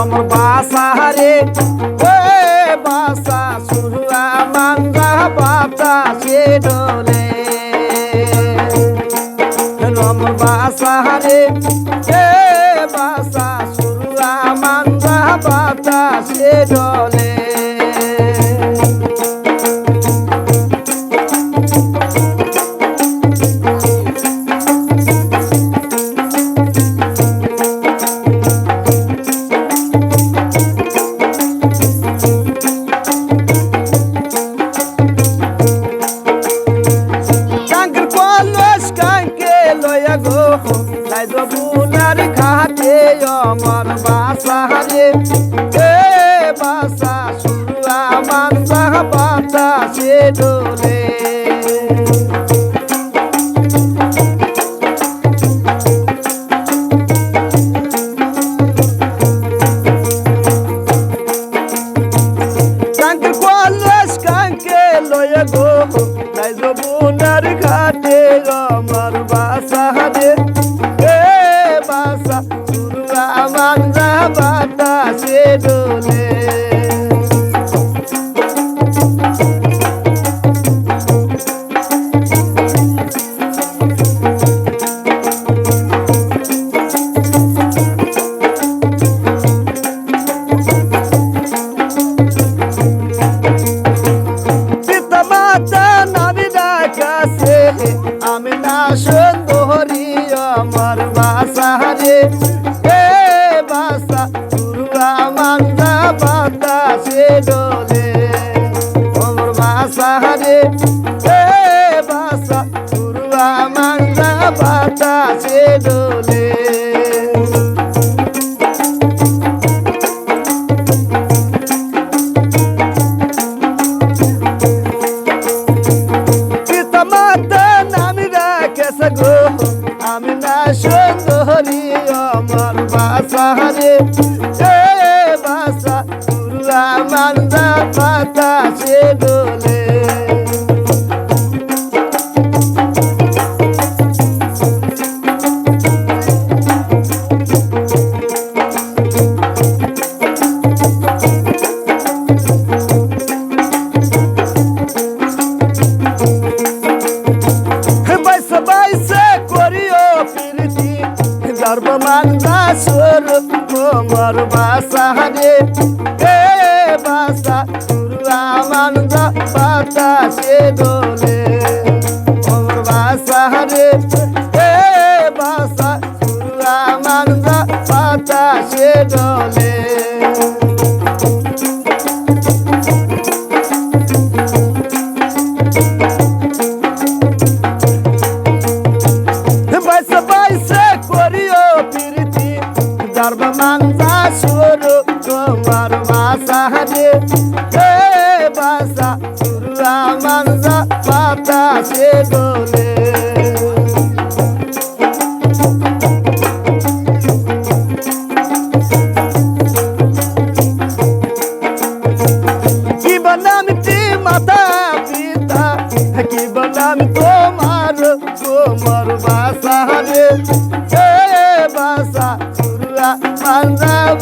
আমার বাসা রে এ বাসা সুরুয়া মান্দা বাতাসে ডোলে আমার বাতাসে ডোলে বাসা সুরুয়া মানসা বাতাসে ডোলে। লয়া গো। লাই দো বুনার ঘাটে আমার বাসা রে রে। এ বাসা তুরুয়া মান্দা বাতাসে ডোলে। আমার বাসা রে। বাতাসে গর্ব মান্দা সুর কোমর বাসা রে। এ বাসা সুরুয়া মান্দা পাতা সে দোলে। কোমর বাসা রে, এ বাসা সুরুয়া মান্দা পাতা সে দোলে প্রীতি গর্ব মান্দা সুর তোমার বাসা রে। হে বাসা সুরা মান্দা পাতা সে দোলে কি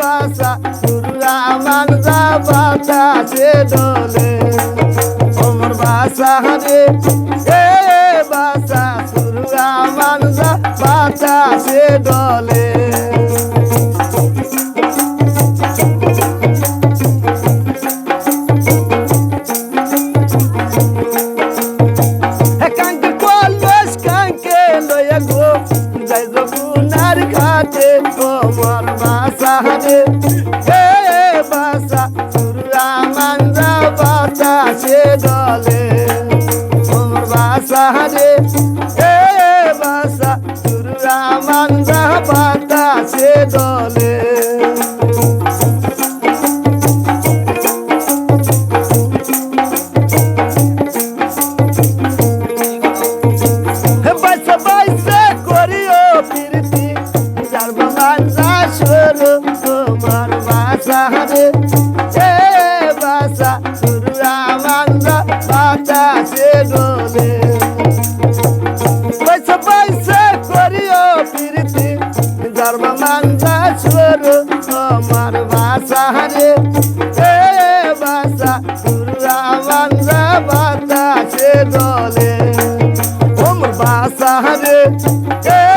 বাসা সুরা মানজা বাতাসে ডলে আমার বাসা রে এ বাসা সুরা মানজা বাতাসে ডলে কাঙ্কে কলস কাঙ্কে লয়া ঘাটে তোমার বাসা রে হে বাসা সুরা মাঞ্জা বাতাসে দলে তোমার বাসা এ বাসা রে এ বাসা সুরা মানজা বাতাসে দলে পয়সা পয়সা করিও প্রীতি ধর্ম মানসা সুর আমার ভাষা রে এ ভাষা সুরা মানসা বাতাসে দলে ওমর ভাষা রে এ